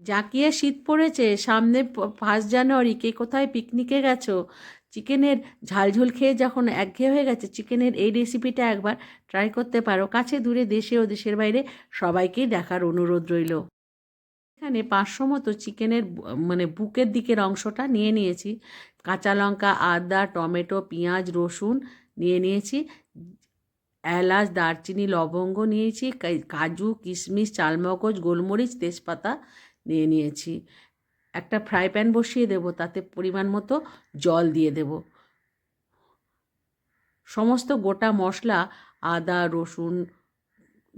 জাঁকিয়ে শীত পড়েছে, সামনে ফার্স্ট জানুয়ারি, কে কোথায় পিকনিকে গেছো? চিকেনের ঝালঝোল খেয়ে যখন একঘেয়ে হয়ে গেছে, চিকেনের এই রেসিপিটা একবার ট্রাই করতে পারো। কাছে দূরে দেশে ও দেশের বাইরে সবাইকেই দেখার অনুরোধ রইল। এখানে পাঁচশো মতো চিকেনের মানে বুকের দিকের অংশটা নিয়ে নিয়েছি। কাঁচা লঙ্কা, আদা, টমেটো, পেঁয়াজ, রসুন নিয়ে নিয়েছি। এলাচ, দারচিনি, লবঙ্গ নিয়েছি কাজু, কিশমিশ, চালমগজ, গোলমরিচ, তেজপাতা নিয়ে নিয়েছি। একটা ফ্রাই প্যান বসিয়ে দেব, তাতে পরিমাণ মতো জল দিয়ে দেব। সমস্ত গোটা মশলা, আদা, রসুন,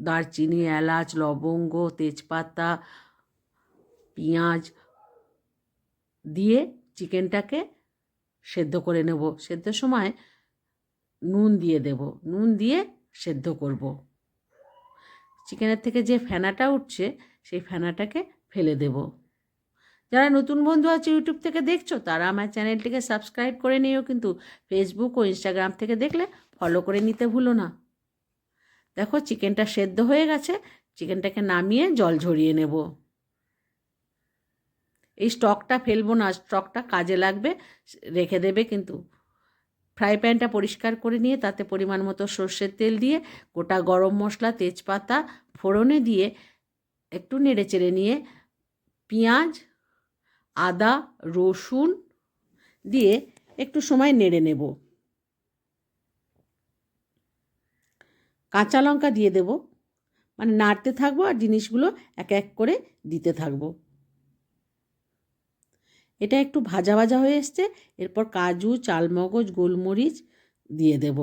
দারচিনি, এলাচ, লবঙ্গ, তেজপাতা, পেঁয়াজ দিয়ে চিকেনটাকে সেদ্ধ করে নেব। সেদ্ধর সময় নুন দিয়ে দেব। নুন দিয়ে সেদ্ধ করব। চিকেনের থেকে যে ফেনাটা উঠছে, সেই ফেনাটাকে ফেলে দেব। যারা নতুন বন্ধু আছে ইউটিউব থেকে দেখছ, তারা আমার চ্যানেলটিকে সাবস্ক্রাইব করে নিও। কিন্তু ফেসবুক ও ইনস্টাগ্রাম থেকে দেখলে ফলো করে নিতে ভুলো না। দেখো চিকেনটা সেদ্ধ হয়ে গেছে। চিকেনটাকে নামিয়ে জল ঝরিয়ে নেব। এই স্টকটা ফেলব না স্টকটা কাজে লাগবে, রেখে দেবে কিন্তু। ফ্রাই প্যানটা পরিষ্কার করে নিয়ে তাতে পরিমাণ মতো সর্ষের তেল দিয়ে গোটা গরম মশলা, তেজপাতা, ফোড়নে দিয়ে একটু নেড়ে চেড়ে নিয়ে পেঁয়াজ, আদা, রসুন দিয়ে একটু সময় নেড়ে নেব। কাঁচা লঙ্কা দিয়ে দেব। মানে নাড়তে থাকব আর জিনিসগুলো এক এক করে দিতে থাকব। এটা একটু ভাজা ভাজা হয়ে এসছে। এরপর কাজু, চালমগজ, গোলমরিচ দিয়ে দেব।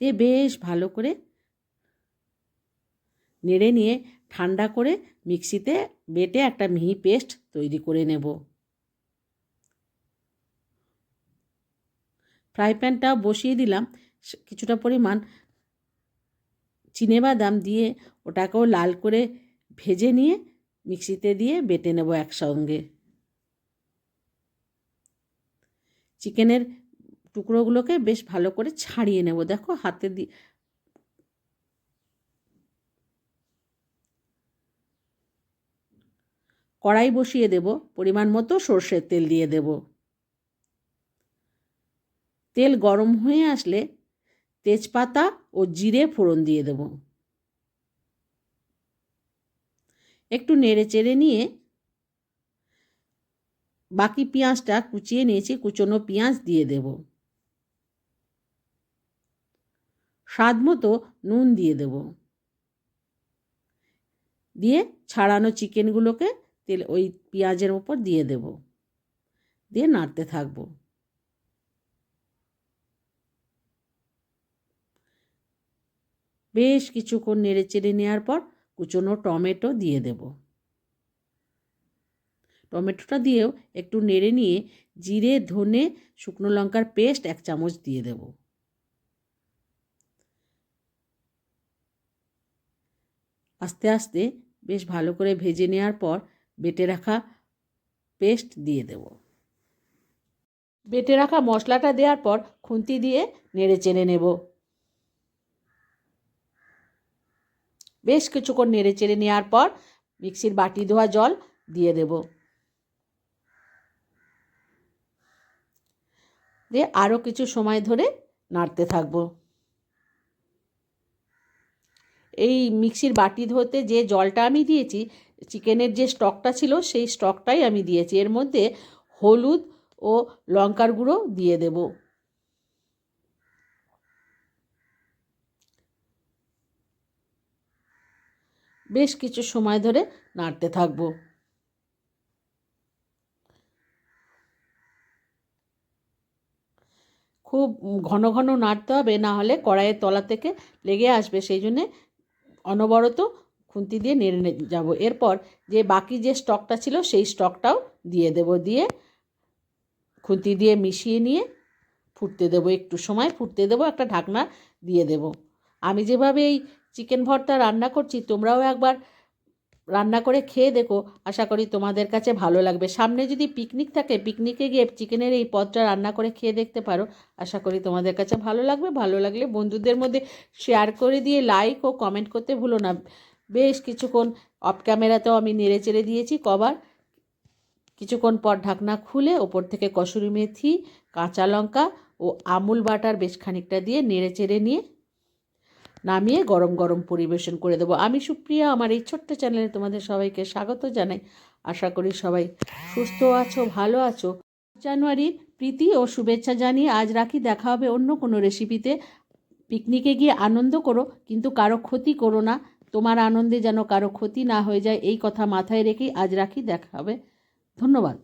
দিয়ে বেশ ভালো করে নেড়ে নিয়ে ঠান্ডা করে মিক্সিতে বেটে একটা মিহি পেস্ট তৈরি করে নেব। ফ্রাই প্যানটা বসিয়ে দিলাম কিছুটা পরিমাণ বাদাম দিয়ে ওটাকেও লাল করে ভেজে নিয়ে মিক্সিতে দিয়ে বেটে নেব একসঙ্গে। চিকেনের টুকরোগুলোকে বেশ ভালো করে ছাড়িয়ে নেব। দেখো হাতে দিয়ে কড়াই বসিয়ে দেব, পরিমাণ মতো সর্ষের তেল দিয়ে দেব। তেল গরম হয়ে আসলে তেজপাতা ও জিরে ফোড়ন দিয়ে দেব। একটু নেড়ে চেড়ে নিয়ে বাকি পেঁয়াজটা কুচিয়ে নিয়েছি, কুচনো পেঁয়াজ দিয়ে দেব। স্বাদ মতো নুন দিয়ে দেব। দিয়ে ছাড়ানো চিকেনগুলোকে তেল, ওই পেঁয়াজের ওপর দিয়ে দেব। দিয়ে নাড়তে থাকব। বেশ কিছুক্ষণ নেড়ে চেড়ে নেওয়ার পর কুচনো টমেটো দিয়ে দেবো। টমেটোটা দিয়েও একটু নেড়ে নিয়ে জিরে, ধনে, শুকনো লঙ্কার পেস্ট এক চামচ দিয়ে দেব। আস্তে আস্তে বেশ ভালো করে ভেজে নেওয়ার পর বেটে রাখা পেস্ট দিয়ে দেব। বেটে রাখা মশলাটা দেওয়ার পর খুন্তি দিয়ে নেড়ে চেড়ে নেব। বেশ কিছুক্ষণ নেড়ে চেড়ে নেওয়ার পর মিক্সির বাটি ধোয়া জল দিয়ে দেবো। দিয়ে আরও কিছু সময় ধরে নাড়তে থাকব। এই মিক্সির বাটি ধোতে যে জলটা আমি দিয়েছি, চিকেনের যে স্টকটা ছিল সেই স্টকটাই আমি দিয়েছি। এর মধ্যে হলুদ ও লঙ্কার গুঁড়ো দিয়ে দেব। বেশ কিছু সময় ধরে নাড়তে থাকব। খুব ঘন ঘন নাড়তে হবে, না হলে কড়াইয়ের তলা থেকে লেগে আসবে, সেই জন্যে অনবরত খুন্তি দিয়ে নেড়ে যাব। এরপর যে বাকি যে স্টকটা ছিল সেই স্টকটাও দিয়ে দেব, দিয়ে খুন্তি দিয়ে মিশিয়ে নিয়ে ফুটতে দেবো, একটু সময় ফুটতে দেবো, একটা ঢাকনা দিয়ে দেব। আমি যেভাবে এই চিকেন ভর্তা রান্না করছি, তোমরাও একবার রান্না করে খেয়ে দেখো। আশা করি তোমাদের কাছে ভালো লাগবে। সামনে যদি পিকনিক থাকে পিকনিকে গিয়ে চিকেনের এই পদটা রান্না করে খেয়ে দেখতে পারো। আশা করি তোমাদের কাছে ভালো লাগবে। ভালো লাগলে বন্ধুদের মধ্যে শেয়ার করে দিয়ে লাইক ও কমেন্ট করতে ভুলো না। বেশ কিছুক্ষণ অফ ক্যামেরাতেও আমি নেড়ে চেড়ে দিয়েছি কবার কিছুক্ষণ পর ঢাকনা খুলে ওপর থেকে কসুরি মেথি, কাঁচা লঙ্কা ও আমুল বাটার বেশ খানিকটা দিয়ে নেড়ে চেড়ে নিয়ে নামিয়ে গরম গরম পরিবেশন করে দেবো। আমি সুপ্রিয়া, আমার এই ছোট্ট চ্যানেলে তোমাদের সবাইকে স্বাগত জানাই। আশা করি সবাই সুস্থ আছো, ভালো আছো। জানুয়ারির প্রীতি ও শুভেচ্ছা জানিয়ে আজ রাখি। দেখা হবে অন্য কোনো রেসিপিতে। পিকনিকে গিয়ে আনন্দ করো, কিন্তু কারও ক্ষতি করো না। তোমার আনন্দে যেন কারও ক্ষতি না হয়ে যায়, এই কথা মাথায় রেখেই আজ রাখি। দেখা হবে। ধন্যবাদ।